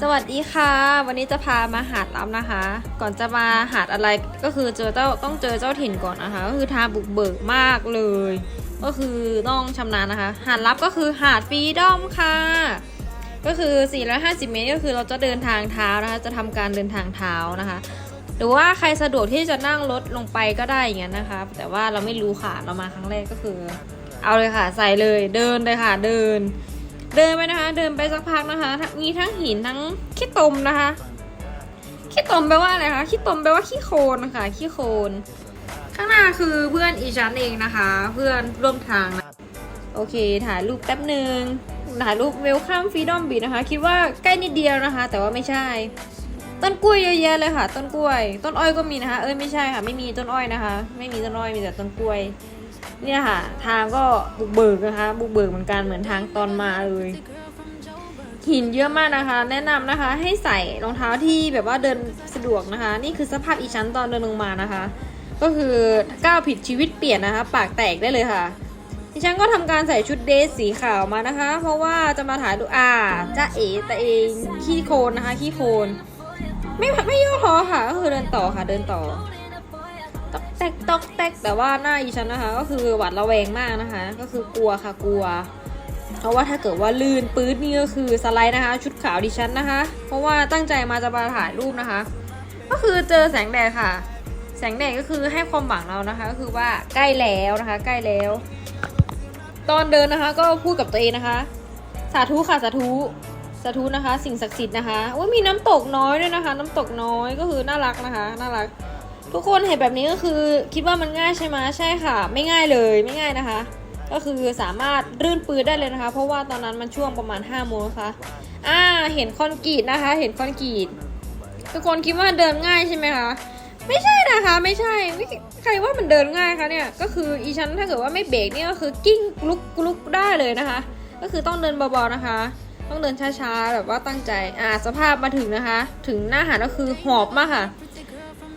สวัสดีค่ะ วันนี้จะพามาหาดลับนะคะ ก่อนจะมาหาดอะไรก็คือเจอเจ้าต้องเจอเจ้าถิ่นก่อนนะคะ ก็คือทางบุกเบิกมากเลย ก็คือต้องชำนาญนะคะ หาดลับก็คือหาดฟรีดอมค่ะ ก็คือ 450 เมตรก็คือเราจะเดินทางเท้านะคะ จะทำการเดินทางเท้านะคะ หรือว่าใครสะดวกที่จะนั่งรถลงไปก็ได้อย่างนั้นนะคะ แต่ว่าเราไม่รู้ค่ะเรามาครั้งแรกก็คือ เอาเลยค่ะใส่เลยเดินเลยค่ะเดิน เดินไปนะคะ เดินไปสักพักนะคะ มีทั้งหินทั้งขี้ตมนะคะ ขี้ตมแปลว่าอะไรคะ ขี้ตมแปลว่าขี้โคลนนะคะ ขี้โคลน ข้างหน้าคือเพื่อนอีชันเองนะคะ เพื่อนร่วมทางนะโอเค ถ่ายรูปแป๊บหนึ่งถ่ายรูปเวลคัมฟรีดอมบีนะคะ คิดว่าใกล้นิดเดียวนะคะ แต่ว่าไม่ใช่ ต้นกล้วยเยอะแยะเลยค่ะ ต้นกล้วย ต้นอ้อยก็มีนะคะ เอ้ยไม่ใช่ค่ะ ไม่มีต้นอ้อยนะคะ ไม่มีต้นอ้อย มีแต่ต้นกล้วย เนี่ยค่ะ ทางก็บุกเบิกนะคะ บุกเบิกเหมือนกันเหมือนทางตอนมาเลยหินเยอะมากนะคะ แนะนำนะคะให้ใส่รองเท้าที่แบบว่าเดินสะดวกนะคะ นี่คือสภาพอีชั้นตอนเดินลงมานะคะ ก็คือก้าวผิดชีวิตเปลี่ยนนะคะ ปากแตกได้เลยค่ะดิฉันก็ทำการใส่ชุดเดรสสีขาวมานะคะ เพราะว่าจะมาถ่ายดูอ่าจ้าเอ๋แต่เองขี้โคลนนะคะขี้โคลนไม่ไม่ย่อท้อค่ะก็คือเดินต่อค่ะเดินต่อ ตกแตกตอกแตกแต่ว่าหน้าอีฉันนะคะ ก็คือหวาดระแวงมากนะคะ ก็คือกลัวค่ะกลัว เพราะว่าถ้าเกิดว่าลื่นปื๊ดนี่ก็คือสไลด์นะคะ ชุดขาวดิฉันนะคะ เพราะว่าตั้งใจมาจะมาถ่ายรูปนะคะ ก็คือเจอแสงแดดค่ะ แสงแดดก็คือให้ความหวังเรานะคะ ก็คือว่าใกล้แล้วนะคะ ใกล้แล้ว ตอนเดินนะคะ ก็พูดกับตัวเองนะคะ สาธุค่ะสาธุสาธุนะคะ สิ่งศักดิ์สิทธิ์นะคะว่ามีน้ำตกน้อยด้วยนะคะ น้ำตกน้อยก็คือน่ารักนะคะ น่ารัก ทุกคนเห็นแบบนี้ก็คือคิดว่ามันง่ายใช่ไหมใช่ค่ะ ไม่ง่ายเลยไม่ง่ายนะคะ ก็คือสามารถรื่นปืนได้เลยนะคะ เพราะว่าตอนนั้นมันช่วงประมาณ5้าโมงนะคะอ่าเห็นคอนกรีตนะคะ เห็นคอนกรีตทุกคนคิดว่าเดินง่ายใช่ไหมคะไม่ใช่นะคะไม่ใช่ไม่ใครว่ามันเดินง่ายคะเนี่ยก็คืออีชั้นถ้าเกิดว่าไม่เบรกนี่ก็คือกิ้งลุกลุกได้เลยนะคะ ก็คือต้องเดินเบาๆนะคะ ต้องเดินช้าๆแบบว่าตั้งใจอ่าสภาพมาถึงนะคะ ถึงหน้าหาดก็คือหอบมากค่ะ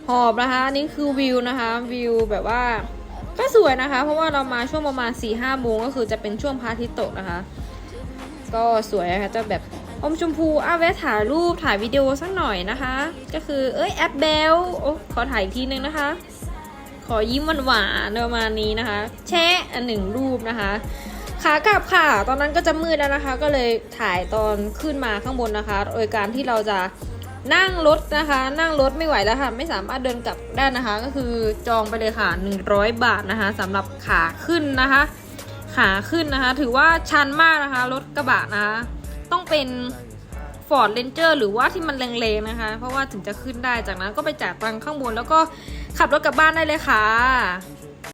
หอบนะคะนนี่คือวิวนะคะวิวแบบว่าก็สวยนะคะ เพราะว่าเรามาช่วงประมาณ4ี่ห้าโมงก็คือจะเป็นช่วงพระอาทิตย์ตกนะคะ ก็สวยนะคะจะแบบอมชมพูอ้าแวะถ่ายรูปถ่ายวิดีโอสักหน่อยนะคะ ก็คือเอ้ยแอปเบลโอ้ขอถ่ายอีกทีนึงนะคะ ขอยิ้มหวานๆประมาณนี้นะคะ แชะอันหนึ่งรูปนะคะขากลับค่ะ ตอนนั้นก็จะมืดแล้วนะคะ ก็เลยถ่ายตอนขึ้นมาข้างบนนะคะ โดยการที่เราจะ นั่งรถนะคะ นั่งรถไม่ไหวแล้วค่ะ ไม่สามารถเดินกลับได้นะคะ ก็คือจองไปเลยค่ะ 100 บาทนะคะสำหรับขาขึ้นนะคะ ขาขึ้นนะคะ ถือว่าชันมากนะคะ รถกระบะนะคะต้องเป็น Ford Ranger หรือว่าที่มันแรงๆนะคะ เพราะว่าถึงจะขึ้นได้จากนั้นก็ไปจ่ายตังค์ข้างบน แล้วก็ขับรถกลับบ้านได้เลยค่ะ